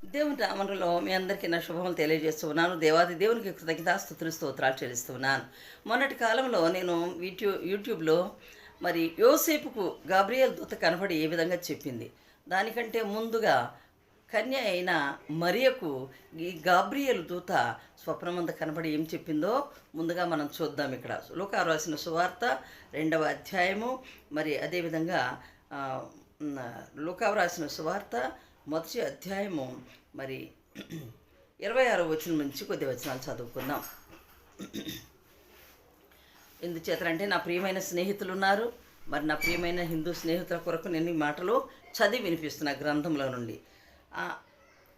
దేవుని రామనులో మీ అందరికీ నా శుభములు తెలియజేస్తున్నాను దేవాది దేవునికి కృతజ్ఞతాస్తుతులు స్తోత్రాలు చెల్లిస్తున్నాను మొన్నటి కాలంలో నేను యూట్యూ యూట్యూబ్లో మరి యోసేపుకు గాబ్రియల్ దూత కనబడి ఏ విధంగా చెప్పింది? దానికంటే ముందుగా కన్య అయిన మరియకు ఈ గాబ్రియల్ దూత స్వప్నమంద కనబడి ఏం చెప్పిందో ముందుగా మనం చూద్దాం ఇక్కడ. లోకా రాసిన సువార్త రెండవ అధ్యాయము. మరి అదేవిధంగా లోకా రాసిన సువార్త మొదటి అధ్యాయము మరి ఇరవై ఆరో వచనం నుంచి కొద్ది వచనాలు చదువుకుందాం. ఎందుచేతంటే నా ప్రియమైన స్నేహితులు ఉన్నారు మరి నా ప్రియమైన హిందూ స్నేహితుల కొరకు నేను ఈ మాటలు చదివి వినిపిస్తున్న గ్రంథంలో నుండి.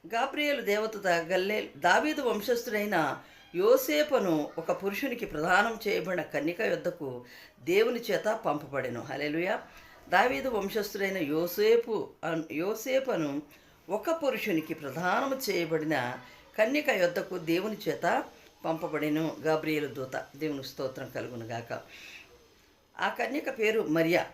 గాప్రియలు దేవత గల్లే దావీదు వంశస్థుడైన యోసేపను ఒక పురుషునికి ప్రదానం చేయబడిన కన్నిక యొద్దకు దేవుని చేత పంపబడెను. హల్లెలూయా. దావీదు వంశస్థుడైన యోసేపు యోసేపను ఒక పురుషునికి ప్రధానము చేయబడిన కన్యక యొద్దకు దేవుని చేత పంపబడిను గాబ్రియలు దూత. దేవుని స్తోత్రం కలుగునుగాక ఆ కన్యక పేరు మరియా.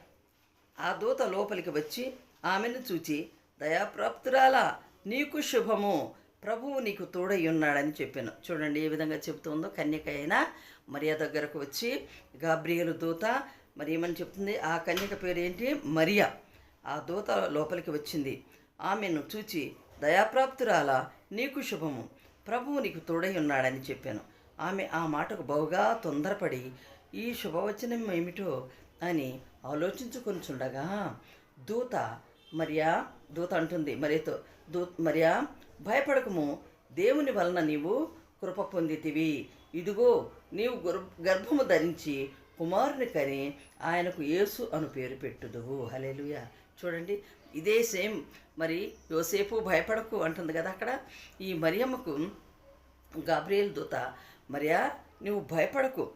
ఆ దూత లోపలికి వచ్చి ఆమెను చూచి దయాప్రాప్తురాలా నీకు శుభము. ప్రభువు నీకు తోడై ఉన్నాడని చెప్పాను. చూడండి ఏ విధంగా చెబుతుందో కన్యక అయినా మరియా దగ్గరకు వచ్చి గాబ్రియలు దూత మరి ఏమని చెప్తుంది? ఆ కన్యక పేరు ఏంటి మరియా. ఆ దూత లోపలికి వచ్చింది. ఆమెను చూచి దయాప్రాప్తురాలా నీకు శుభము. ప్రభువు నీకు తోడై ఉన్నాడని చెప్పాను. ఆమె ఆ మాటకు బహుగా తొందరపడి ఈ శుభవచనం ఏమిటో అని ఆలోచించుకొనిచుండగా దూత మరియా దూత అంటుంది మరియతో దూ మరియా భయపడకము. దేవుని వలన నీవు కృప పొందితివి. ఇదిగో నీవు గర్భ- గర్భము ధరించి కుమారుని కని ఆయనకు యేసు అను పేరు పెట్టుదువు. హల్లెలూయా. చూడండి ఇదే సేమ్ మరి యోసేపు భయపడకు అంటుంది కదా అక్కడ. ఈ మరియమ్మకు గాబ్రియల్ దూత మరియా నువ్వు భయపడకు.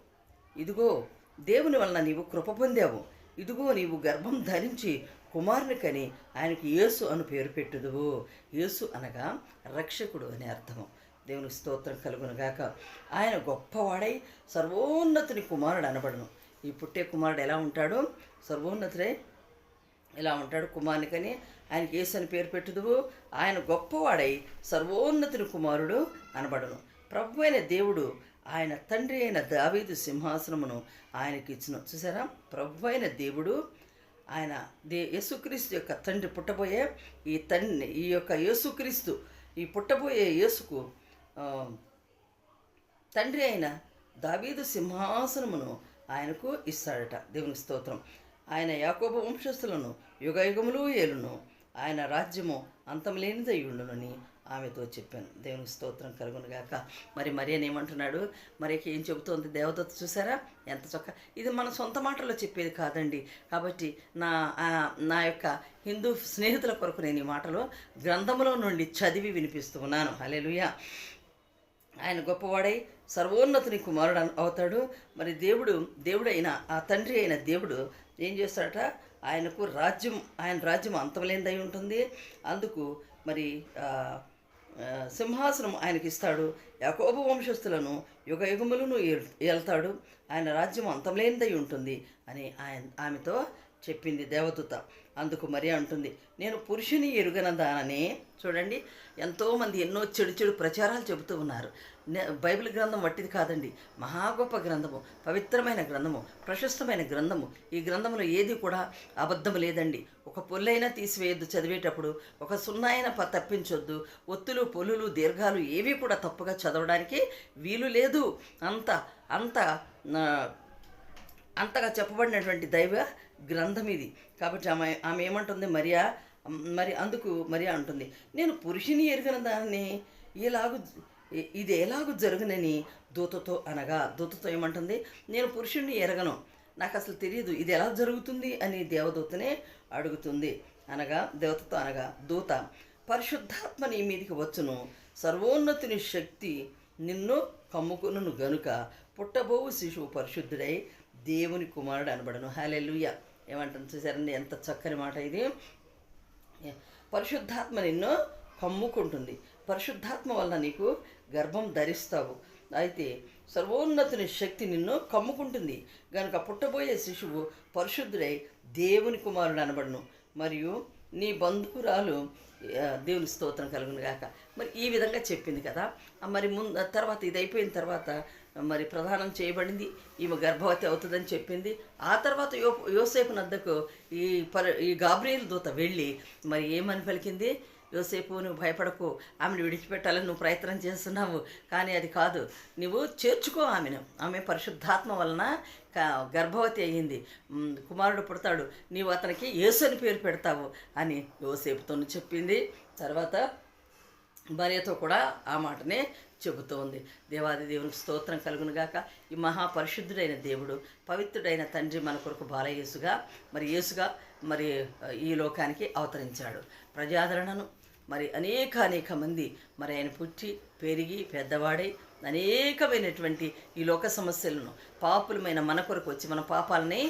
ఇదిగో దేవుని వలన నీవు కృప పొందావు. ఇదిగో నీవు గర్భం ధరించి కుమారుని కని ఆయనకి యేసు అను పేరు పెట్టుదువు. యేసు అనగా రక్షకుడు అని అర్థము. దేవుని స్తోత్రం కలుగునుగాక ఆయన గొప్పవాడై సర్వోన్నతుని కుమారుడు అనబడను. ఈ పుట్టే కుమారుడు ఎలా ఉంటాడు? సర్వోన్నతుడై ఇలా ఉంటాడు? కుమారునికని ఆయనకి యేసు అని పేరు పెట్టుదువు. ఆయన గొప్పవాడై సర్వోన్నతుని కుమారుడు అనబడును. ప్రభు అయిన దేవుడు ఆయన తండ్రి అయిన దావీదు సింహాసనమును ఆయనకి ఇచ్చును. చూసారా? ప్రభు అయిన దేవుడు ఆయన దే యేసుక్రీస్తు యొక్క తండ్రి పుట్టబోయే ఈ తండ్రి ఈ యొక్క యేసుక్రీస్తు ఈ పుట్టబోయే యేసుకు తండ్రి అయిన దావీదు సింహాసనమును ఆయనకు ఇస్తాడట దేవుని స్తోత్రం. ఆయన యాకోబ వంశస్థులను యుగయుగములు ఏలును. ఆయన రాజ్యము అంతం లేనిదై ఉండునని ఆమెతో చెప్పాను. దేవుని స్తోత్రం కలుగునుగాక మరి మరి ఏమంటున్నాడు? మరికి ఏం చెబుతోంది? దేవదత్త చూసారా? ఎంత చొక్క ఇది మన సొంత మాటలో చెప్పేది కాదండి. కాబట్టి నా నా యొక్క హిందూ స్నేహితుల కొరకు నేను ఈ మాటలు గ్రంథములో నుండి చదివి వినిపిస్తూ ఉన్నాను. హల్లెలూయా. ఆయన గొప్పవాడై సర్వోన్నతుని కుమారుడు అవుతాడు. మరి దేవుడు దేవుడైన ఆ తండ్రి అయిన దేవుడు ఏం చేస్తాడట? ఆయనకు రాజ్యం ఆయన రాజ్యం అంతమలేనిదై ఉంటుంది. అందుకు మరి సింహాసనం ఆయనకి ఇస్తాడు యాకోబు వంశస్థులను యుగ యుగములను ఏల్- ఆయన రాజ్యం అంతమలేనిదై ఉంటుంది అని ఆయన ఆమెతో చెప్పింది దేవదూత. అందుకు మరి అంటుంది నేను పురుషుని ఎరుగనదానని చూడండి ఎంతోమంది ఎన్నో చెడు చెడు ప్రచారాలు చెబుతూ ఉన్నారు. బైబిల్ గ్రంథం వట్టిది కాదండి. మహా గొప్ప గ్రంథము పవిత్రమైన గ్రంథము ప్రశస్తమైన గ్రంథము. ఈ గ్రంథంలో ఏది కూడా అబద్ధం లేదండి. ఒక పొల్లైనా తీసివేయొద్దు చదివేటప్పుడు ఒక సున్నా అయినా ప- తప్పించొద్దు. ఒత్తులు పొలులు దీర్ఘాలు ఏవి కూడా తప్పుగా చదవడానికి వీలు లేదు. అంత అంత అంతగా చెప్పబడినటువంటి దైవ గ్రంథం ఇది కాబట్టి ఆమె ఆమె ఏమంటుంది? మరియా మరి అందుకు మరియా అంటుంది నేను పురుషుని ఎరిగిన దాన్ని ఇలాగు ఇది ఎలాగూ జరుగునని దూతతో అనగా దూతతో ఏమంటుంది? నేను పురుషుణ్ణి ఎరగను. నాకు అసలు తెలియదు ఇది ఎలా జరుగుతుంది? అని దేవదూతనే అడుగుతుంది. అనగా దేవతతో అనగా దూత పరిశుద్ధాత్మ నీ మీదికి వచ్చును. సర్వోన్నతిని శక్తి నిన్ను కమ్ముకును గనుక పుట్టబోవు శిశువు పరిశుద్ధుడై దేవుని కుమారుడు అనబడను. హాలెలుయా ఏమంటుంది చూసారండి ఎంత చక్కని మాట ఇది. పరిశుద్ధాత్మ నిన్ను కమ్ముకుంటుంది. పరిశుద్ధాత్మ వల్ల నీకు గర్భం ధరిస్తావు. అయితే సర్వోన్నతుని శక్తి నిన్ను కమ్ముకుంటుంది. గనుక పుట్టబోయే శిశువు పరిశుద్ధుడై దేవుని కుమారుడు అనబడును. మరియు నీ బంధువురాలు దేవుని స్తోత్రం కలుగును గాక. మరి ఈ విధంగా చెప్పింది కదా. మరి ముందు తర్వాత ఇది అయిపోయిన తర్వాత మరి ప్రధానం చేయబడింది. ఈమె గర్భవతి అవుతుందని చెప్పింది. ఆ తర్వాత యో యోసేపు నద్దకు ఈ పర ఈ గాబ్రియల్ దూత వెళ్ళి మరి ఏమని పలికింది? యోసేపు నువ్వు భయపడకు. ఆమెను విడిచిపెట్టాలని నువ్వు ప్రయత్నం చేస్తున్నావు. కానీ అది కాదు. నువ్వు చేర్చుకో ఆమెను. ఆమె పరిశుద్ధాత్మ వలన గర్భవతి అయ్యింది. కుమారుడు పుడతాడు. నీవు అతనికి యేసు అని పేరు పెడతావు అని యోసేపుతో చెప్పింది. తర్వాత భార్యతో కూడా ఆ మాటనే చెబుతోంది. దేవాది దేవునికి స్తోత్రం కలుగునుగాక. ఈ మహాపరిశుద్ధుడైన దేవుడు పవిత్రుడైన తండ్రి మన కొరకు బాలయేసుగా మరి యేసుగా మరి ఈ లోకానికి అవతరించాడు. ప్రజాదరణను మరి అనేక అనేక మంది మరి ఆయన పుట్టి పెరిగి పెద్దవాడై అనేకమైనటువంటి ఈ లోక సమస్యలను పాపులమైన మన కొరకు వచ్చి మన పాపాలని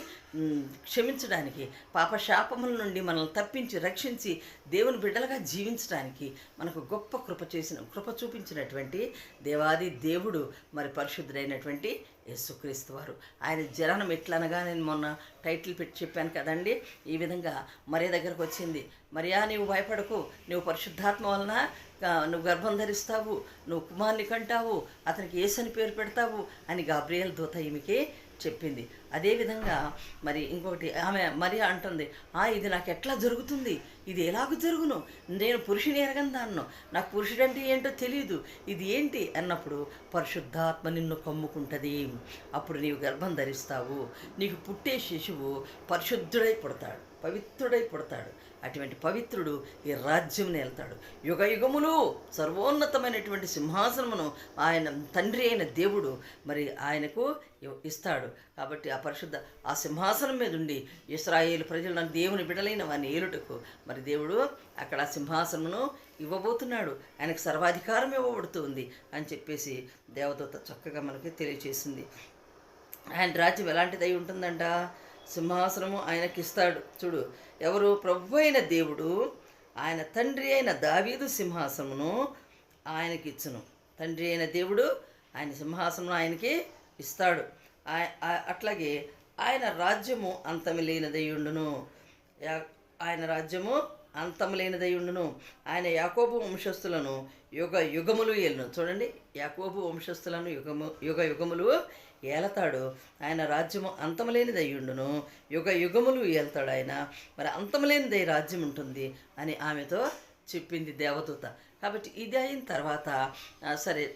క్షమించడానికి పాప శాపముల నుండి మనల్ని తప్పించి రక్షించి దేవుని బిడ్డలుగా జీవించడానికి మనకు గొప్ప కృప చేసిన కృప చూపించినటువంటి దేవాది దేవుడు మరి పరిశుద్ధుడైనటువంటి యేసుక్రీస్తు వారు. ఆయన జననం ఎట్లనగా నేను మొన్న టైటిల్ పెట్టి చెప్పాను కదండి. ఈ విధంగా మరియ దగ్గరకు వచ్చింది. మరియా నీవు భయపడకు. నువ్వు పరిశుద్ధాత్మ వలన నువ్వు గర్భం ధరిస్తావు. నువ్వు కుమార్ని కంటావు. అతనికి ఏసని పేరు పెడతావు అని గాబ్రియల్ దూత ఈమెకి చెప్పింది. అదేవిధంగా మరి ఇంకొకటి ఆమె మరి అంటుంది ఆ ఇది నాకు ఎట్లా జరుగుతుంది? ఇది ఎలాగ జరుగును? నేను పురుషుని ఎరగని దాన్ను నాకు పురుషుడంటే ఏంటో తెలియదు ఇది ఏంటి? అన్నప్పుడు పరిశుద్ధాత్మ నిన్ను కమ్ముకుంటుంది. అప్పుడు నీవు గర్భం ధరిస్తావు. నీకు పుట్టే శిశువు పరిశుద్ధుడై పుడతాడు. పవిత్రుడై పుడతాడు. అటువంటి పవిత్రుడు ఈ రాజ్యం వెళ్తాడు. యుగ యుగములు సర్వోన్నతమైనటువంటి సింహాసనమును ఆయన తండ్రి అయిన దేవుడు మరి ఆయనకు ఇస్తాడు. కాబట్టి ఆ పరిశుద్ధ ఆ సింహాసనం మీద ఉండి ప్రజలు నన్ను దేవుని బిడలైన వాని ఏలుటకు మరి దేవుడు అక్కడ ఆ సింహాసనమును ఇవ్వబోతున్నాడు. ఆయనకు సర్వాధికారం ఇవ్వబడుతుంది అని చెప్పేసి దేవదూత చక్కగా మనకి తెలియచేసింది. ఆయన రాజ్యం ఎలాంటిదై ఉంటుందంట? సింహాసనము ఆయనకిస్తాడు. చూడు ఎవరు ప్రభు అయిన దేవుడు ఆయన తండ్రి అయిన దావీదు సింహాసనమును ఆయనకిచ్చును. తండ్రి అయిన దేవుడు ఆయన సింహాసనం ఆయనకి ఇస్తాడు. ఆయ- అట్లాగే ఆయన రాజ్యము అంతమి లేనిదై ఉండును. ఆయన రాజ్యము అంతము లేనిదయుండును ఆయన యాకోబు వంశస్థులను యుగ యుగములు ఏలును చూడండి యాకోబు వంశస్థులను యుగము యుగ యుగములు ఏలతాడు. ఆయన రాజ్యము అంతములేనిదై ఉండును. యుగ యుగములు ఏల్తాడు ఆయన. మరి అంతములేనిదై రాజ్యం ఉంటుంది అని ఆమెతో చెప్పింది దేవదూత. కాబట్టి ఇది అయిన తర్వాత సరే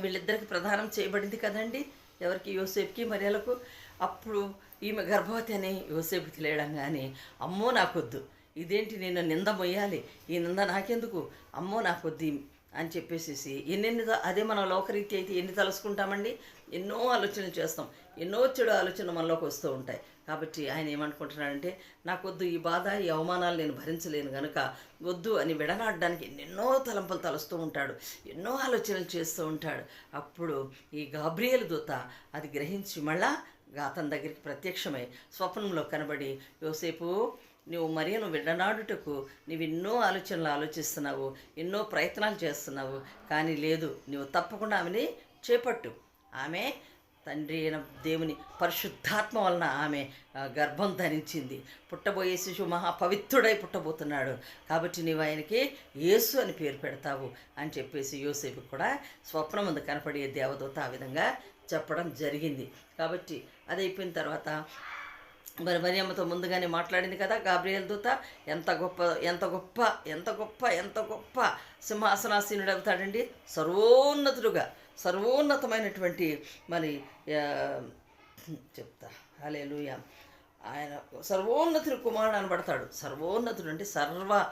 వీళ్ళిద్దరికి ప్రదానం చేయబడింది కదండి? ఎవరికి? యోసేపుకి మర్యాలకు. అప్పుడు ఈమె గర్భవతి అని యోసేపు తెలియడం కానీ అమ్మో నాకొద్దు. ఇదేంటి నేను నింద మొయ్యాలి? ఈ నింద నాకెందుకు? అమ్మో నాకొద్ది అని చెప్పేసేసి ఎన్నెన్ని అదే మనం లోకరీతి అయితే ఎన్ని తలుసుకుంటామండి? ఎన్నో ఆలోచనలు చేస్తాం. ఎన్నో చెడు ఆలోచనలు మనలోకి వస్తూ ఉంటాయి. కాబట్టి ఆయన ఏమనుకుంటున్నాడంటే నాకొద్దు ఈ బాధ ఈ అవమానాలు నేను భరించలేను కనుక వద్దు అని విడనాడడానికి ఎన్నెన్నో తలంపులు తలుస్తూ ఉంటాడు. ఎన్నో ఆలోచనలు చేస్తూ ఉంటాడు. అప్పుడు ఈ గాబ్రియల్ దూత అది గ్రహించి మళ్ళా అతని దగ్గరికి ప్రత్యక్షమై స్వప్నంలో కనబడి యోసేపు నువ్వు మరియను విడనాడుటకు నీవు ఎన్నో ఆలోచనలు ఆలోచిస్తున్నావు ఎన్నో ప్రయత్నాలు చేస్తున్నావు కానీ లేదు నువ్వు తప్పకుండా ఆమెని చేపట్టు. ఆమె తండ్రి అయిన దేవుని పరిశుద్ధాత్మ వలన ఆమె గర్భం ధరించింది. పుట్టబోయే శిశువు మహా పవిత్రుడై పుట్టబోతున్నాడు. కాబట్టి నీవు ఆయనకి యేసు అని పేరు పెడతావు అని చెప్పేసి యోసేపు కూడా స్వప్నం ముందు కనపడే దేవదూత ఆ విధంగా చెప్పడం జరిగింది. కాబట్టి అది అయిపోయిన తర్వాత మరి మరియమ్మతో ముందుగానే మాట్లాడింది కదా గాబ్రియల్ దూత ఎంత గొప్ప ఎంత గొప్ప ఎంత గొప్ప ఎంత గొప్ప సింహాసనాసీనుడు అవుతాడండి సర్వోన్నతుడుగా సర్వోన్నతమైనటువంటి మరి చెప్తా చెప్తా హలేలుయ ఆయన సర్వోన్నతుడు కుమారుడు అనబడతాడు. సర్వోన్నతుడు అంటే సర్వ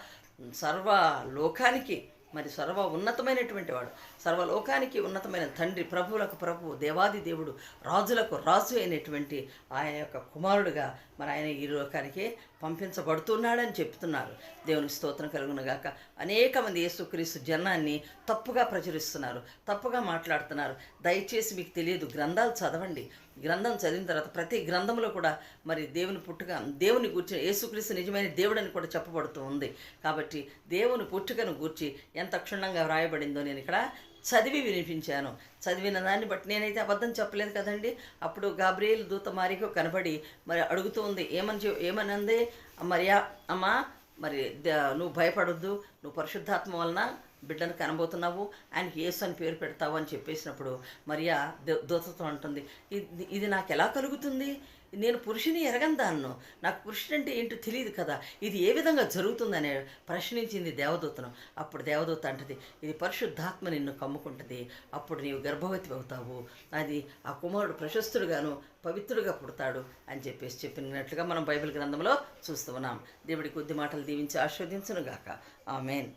సర్వ లోకానికి మరి సర్వ ఉన్నతమైనటువంటి వాడు. సర్వలోకానికి ఉన్నతమైన తండ్రి ప్రభువులకు ప్రభు దేవాది దేవుడు రాజులకు రాజు అయినటువంటి ఆయన యొక్క కుమారుడుగా మరి ఆయన ఈ లోకానికి పంపించబడుతున్నాడని చెప్తున్నారు. దేవునికి స్తోత్రం కలుగునగాక. అనేక మంది యేసుక్రీస్తు జనాన్ని తప్పుగా ప్రచురిస్తున్నారు తప్పుగా మాట్లాడుతున్నారు. దయచేసి మీకు తెలియదు గ్రంథాలు చదవండి. గ్రంథం చదివిన తర్వాత ప్రతి గ్రంథంలో కూడా మరి దేవుని పుట్టుక దేవుని గూర్చి యేసుక్రీస్తు నిజమైన దేవుడని కూడా చెప్పబడుతూ ఉంది. కాబట్టి దేవుని పుట్టుకను గూర్చి ఎంత క్షుణ్ణంగా వ్రాయబడిందో నేను ఇక్కడ చదివి వినిపించాను. చదివిన దాన్ని బట్టి నేనైతే అబద్ధం చెప్పలేదు కదండి. అప్పుడు గాబ్రియల్ దూత మారికు కనబడి మరి అడుగుతూ ఉంది ఏమని చె- మరియా అమ్మా మరి ద- నువ్వు భయపడొద్దు. నువ్వు పరిశుద్ధాత్మ వలన బిడ్డను కనబోతున్నావు. ఆయనకి యేసు అని పేరు పెడతావు అని చెప్పేసినప్పుడు మరియా ద- దూతతో అంటుంది ఇది ఇది నాకు ఎలా కలుగుతుంది? నేను పురుషుని ఎరగందాను నాకు పురుషుడు అంటే ఏంటో తెలియదు కదా. ఇది ఏ విధంగా జరుగుతుందనే ప్రశ్నించింది దేవదూతను. అప్పుడు దేవదూత అంటది ఇది పరిశుద్ధాత్మ నిన్ను కమ్ముకుంటుంది. అప్పుడు నీవు గర్భవతి అవుతావు. అది ఆ కుమారుడు ప్రశస్తుడుగాను పవిత్రుడుగా పుడతాడు అని చెప్పేసి చెప్పినట్లుగా మనం బైబిల్ గ్రంథంలో చూస్తూ ఉన్నాం. దేవుడి కొద్ది మాటలు దీవించి ఆస్వాదించునుగాక ఆమెన్.